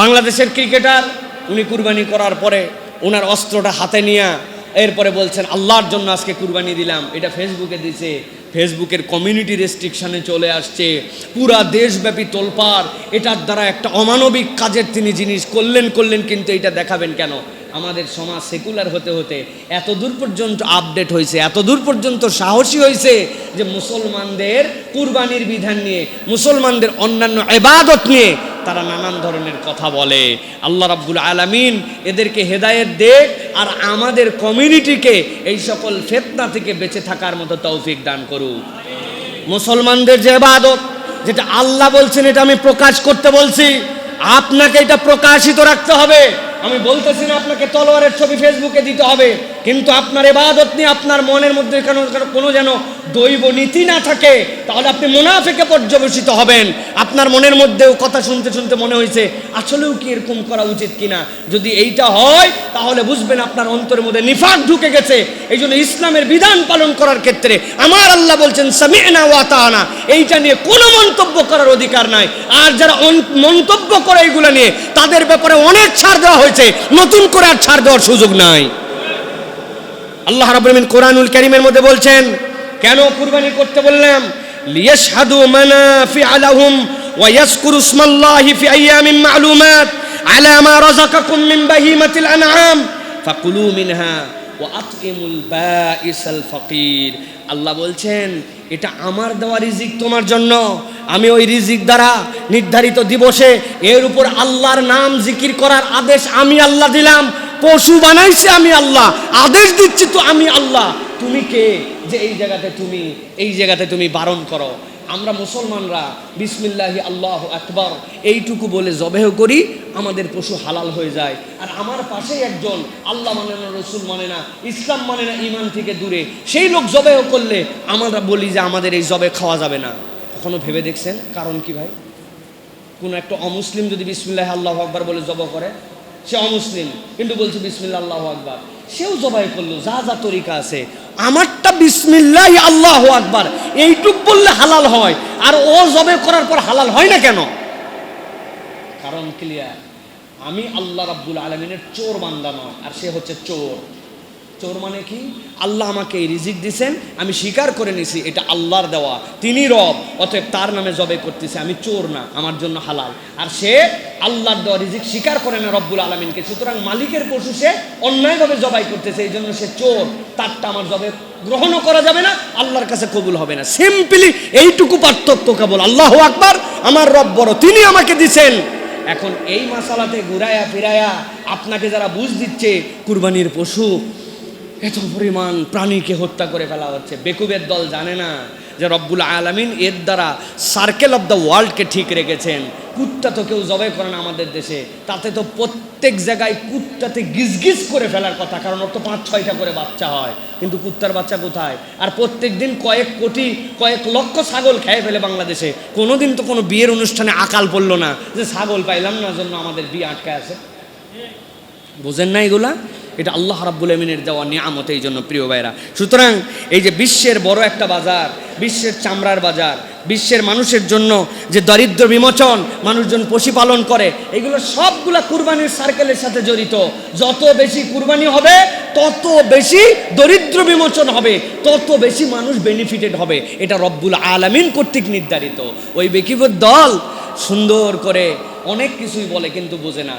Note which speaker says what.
Speaker 1: বাংলাদেশের ক্রিকেটার, উনি কুরবানি করার পরে ওনার অস্ত্রটা হাতে নিয়ে এরপরে বলছেন, আল্লাহর জন্য আজকে কুরবানি দিলাম। এটা ফেসবুকে দিছে ফেসবুকের কমিউনিটি রেস্ট্রিকশনে চলে আসছে। পুরা দেশব্যাপী তোলপাড়। এটার দ্বারা একটা অমানবিক কাজের তিনি জিনিস করলেন করলেন, কিন্তু এটা দেখাবেন কেন? আমাদের সমাজ সেকুলার হতে হতে এত দূর পর্যন্ত আপডেট হয়েছে এত দূর পর্যন্ত সাহসী হয়েছে যে মুসলমানদের কুরবানির বিধান নিয়ে, মুসলমানদের অন্যান্য এবাদত নিয়ে তারা নানান ধরনের কথা বলে। আল্লাহ রাব্বুল আলামিন এদেরকে হেদায়েত দেখ আর আমাদের কমিউনিটিকে এই সকল ফেতনা থেকে বেঁচে থাকার মতো তৌফিক দান করুক। মুসলমানদের যে এবাদত যেটা আল্লাহ বলছেন এটা আমি প্রকাশ করতে বলছি, আপনাকে এটা প্রকাশিত রাখতে হবে। আমি বলতেছি না আপনাকে তলোয়ারের ছবি ফেসবুকে দিতে হবে। কিন্তু আপনার এবাদত নিয়ে আপনার মনের মধ্যে কেন কোনো যেন দৈব নীতি না থাকে, তাহলে আপনি মুনাফেকে পর্যবেসিত হবেন। আপনার মনের মধ্যেও কথা শুনতে শুনতে মনে হয়েছে, আসলেও কি এরকম করা উচিত কিনা? যদি এইটা হয়, তাহলে বুঝবেন আপনার অন্তরের মধ্যে নিফাক ঢুকে গেছে। এই জন্য ইসলামের বিধান পালন করার ক্ষেত্রে আমার আল্লাহ বলছেন, সামিনা ওয়াতানা এইটা নিয়ে কোনো মন্তব্য করার অধিকার নাই। আর যারা মন্তব্য করে এইগুলো নিয়ে, তাদের ব্যাপারে অনেক ছাড় দেওয়া হয়েছে। নতুন করে আর ছাড় দেওয়ার সুযোগ নাই। আল্লাহ রাব্বুল আলামিন কোরআনুল কারীমের মধ্যে বলছেন, কেন কুরবানি করতে বললাম? লিয়াশহাদু মানাফিআ লাহুম ওয়া ইয়াজকুরু ইসমাল্লাহি ফি আইয়ামিন মা'লুমাত আলা মা রাযাকাকুম মিন বাহিমাতিল আনআম ফাকুলু মিনহা ওয়া আতইমুল বাঈসাল ফাকির। আল্লাহ বলছেন, এটা আমার দেওয়া রিজিক তোমার জন্য। আমি ওই রিজিক দ্বারা নির্ধারিত দিবসে এর উপর আল্লাহর নাম জিকির করার আদেশ আমি আল্লাহ দিলাম। পশু বানাইছে আমি আল্লাহ, আদেশ দিচ্ছি তো আমি আল্লাহ। তুমি কে? যে এই জায়গাতে তুমি, এই জায়গাতে তুমি বারণ করো। আমরা মুসলমানরা, বিসমিল্লাহি আল্লাহ আকবর, এইটুকু বলে জবেহ করি, আমাদের পশু হালাল হয়ে যায়। আর আমার পাশেই একজন, আল্লাহ মানে না, রসুল মানে না, ইসলাম মানে না ইমান থেকে দূরে। সেই লোক জবেহ করলে আমরা বলি যে আমাদের এই জবে খাওয়া যাবে না। কখনো ভেবে দেখছেন কারণ কি ভাই? কোনো একটা অমুসলিম যদি বিসমিল্লাহ আল্লাহ আকবার বলে জব করে সে অমুসলিম। কিন্তু বলছে বিসমিল্লা আল্লাহ আকবার। সেও জবাই করল, যা যা তরিকা আছে, আমারটা বিসমিল্লা আল্লাহ আকবার। এইটুক বললে হালাল হয়, আর ও জবে করার পর হালাল হয় না কেন? কারণ ক্লিয়ার আমি আল্লাহ রাব্বুল আলমিনের চোর বান্দা নয়, আর সে হচ্ছে চোর। চোর মানে কি? আল্লাহ আমাকে এই রিজিক দিছেন, আমি স্বীকার করে নিছি, এটা আল্লাহর দেওয়া। তিনি রব, অতএব তার নামে জবে করতেছে, আমি চোর না, আমার জন্য হালাল। আর সে আল্লাহর দেওয়া রিজিক স্বীকার করে না রব্বুল আলমিনকে, সুতরাং মালিকের পশু সে অন্যায়ভাবে জবাই করতেছে, এই জন্য সে চোর, তারটা আমার জবে গ্রহণও করা যাবে না, আল্লাহর কাছে কবুল হবে না। সিম্পলি এইটুকু পার্থক্য কেবল, আল্লাহ আকবার, আমার রব বড়, তিনি আমাকে দিছেন। এখন এই মাসালাতে ঘুরায়া ফিরায়া আপনাকে যারা বুঝ দিচ্ছে, কুরবানির পশু এত পরিমাণ প্রাণীকে হত্যা করে ফেলা হচ্ছে। বেকুবের দল জানে না যে রব্বুল আলামিন এর দ্বারা সার্কেল অফ দ্য ওয়ার্ল্ডকে ঠিক রেখেছেন। কুত্তা তো কেউ জবাই করে না আমাদের দেশে। তাতে তো প্রত্যেক জায়গায় কুত্তাতে গিজগিজ করে ফেলার কথা, কারণ ওর তো পাঁচ, ছয়টা করে বাচ্চা হয়। কিন্তু কুত্তার বাচ্চা কোথায়? আর প্রত্যেক দিন কয়েক কোটি, কয়েক লক্ষ ছাগল খেয়ে ফেলে বাংলাদেশে। কোনোদিন তো কোনো বিয়ের অনুষ্ঠানে আকাল পড়ল না যে ছাগল পাইলাম না, জন্য আমাদের বিয়ে আটকে আছে। বোঝেন না এগুলা? এটা আল্লাহ রাব্বুল আমিনের দেওয়া নিয়ামত এই জন্য প্রিয় ভাইরা। সুতরাং এই যে বিশ্বের বড় একটা বাজার, বিশ্বের চামড়ার বাজার, বিশ্বের মানুষের জন্য যে দরিদ্র বিমোচন, মানুষজন পশুপালন করে, এগুলো সবগুলা কুরবানির সার্কেলের সাথে জড়িত। যত বেশি কুরবানি হবে, তত বেশি দরিদ্র বিমোচন হবে, তত বেশি মানুষ বেনিফিটেড হবে। এটা রব্বুল আলামিন কর্তৃক নির্ধারিত। ওই বেকিবুর দল সুন্দর করে অনেক কিছুই বলে, কিন্তু বোঝে না।